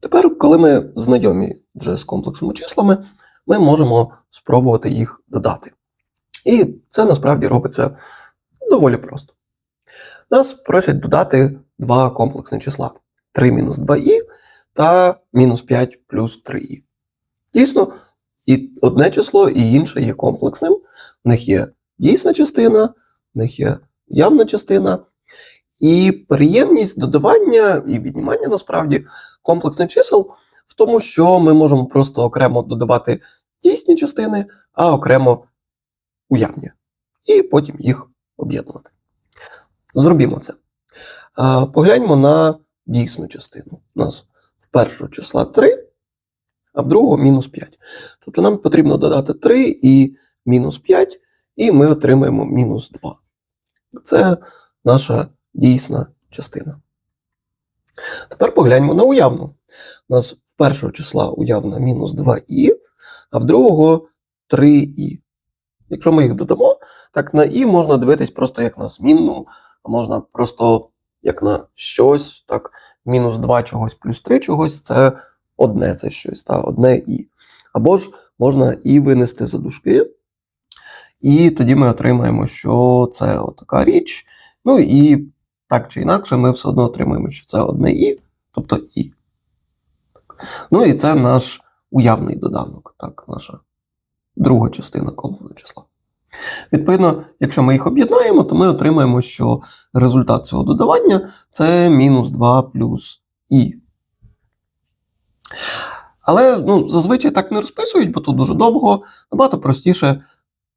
Тепер, коли ми знайомі вже з комплексними числами, ми можемо спробувати їх додати. І це насправді робиться доволі просто. Нас просять додати два комплексні числа: 3 мінус 2і та мінус 5 плюс 3і. Дійсно, і одне число, і інше є комплексним. В них є дійсна частина, в них є явна частина. І приємність додавання і віднімання насправді комплексних чисел в тому, що ми можемо просто окремо додавати дійсні частини, а окремо уявні. І потім їх об'єднувати. Зробімо це. Погляньмо на дійсну частину. У нас в першого числа 3, а в другого мінус 5. Тобто нам потрібно додати 3 і мінус 5, і ми отримаємо мінус 2. Це наша дійсна частина. Тепер погляньмо на уявну. У нас в першого числа уявна мінус 2і, а в другого 3і. Якщо ми їх додамо, так на і можна дивитись просто як на змінну, а можна просто як на щось, так, мінус 2 чогось плюс 3 чогось це одне це щось, так, одне і. Або ж можна і винести за дужки, і тоді ми отримаємо, що це отака річ. Ну і так чи інакше, ми все одно отримаємо, що це одне і, тобто і. Ну і це наш уявний доданок, так, наша друга частина коловного числа. Відповідно, якщо ми їх об'єднаємо, то ми отримаємо, що результат цього додавання це мінус 2 плюс і. Але ну, зазвичай так не розписують, бо тут дуже довго, набагато простіше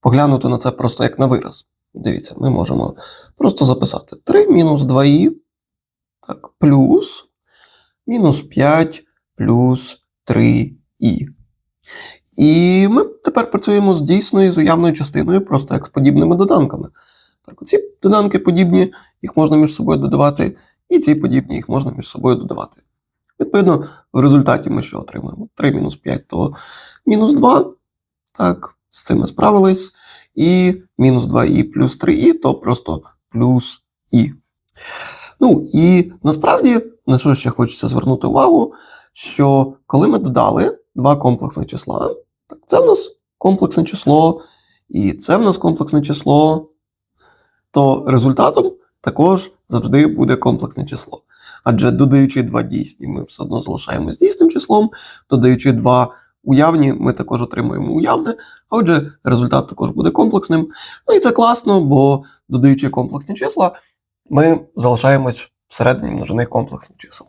поглянути на це просто як на вираз. Дивіться, ми можемо просто записати 3 мінус 2і, так, плюс мінус 5 плюс 3і. І ми тепер працюємо з дійсною з уявною частиною, просто як з подібними доданками. Так, оці доданки подібні, їх можна між собою додавати, і ці подібні їх можна між собою додавати. Відповідно, в результаті ми що отримаємо? 3 мінус 5 то мінус 2. Так, з цим ми справились. І мінус 2і плюс 3і, то просто плюс і. Ну і насправді, на що ще хочеться звернути увагу, що коли ми додали два комплексні числа, так, це в нас комплексне число, і це в нас комплексне число, то результатом також завжди буде комплексне число. Адже додаючи два дійсні, ми все одно залишаємось дійсним числом, додаючи два уявні, ми також отримуємо уявне, а отже, результат також буде комплексним. Ну і це класно, бо додаючи комплексні числа, ми залишаємось всередині множених комплексних чисел.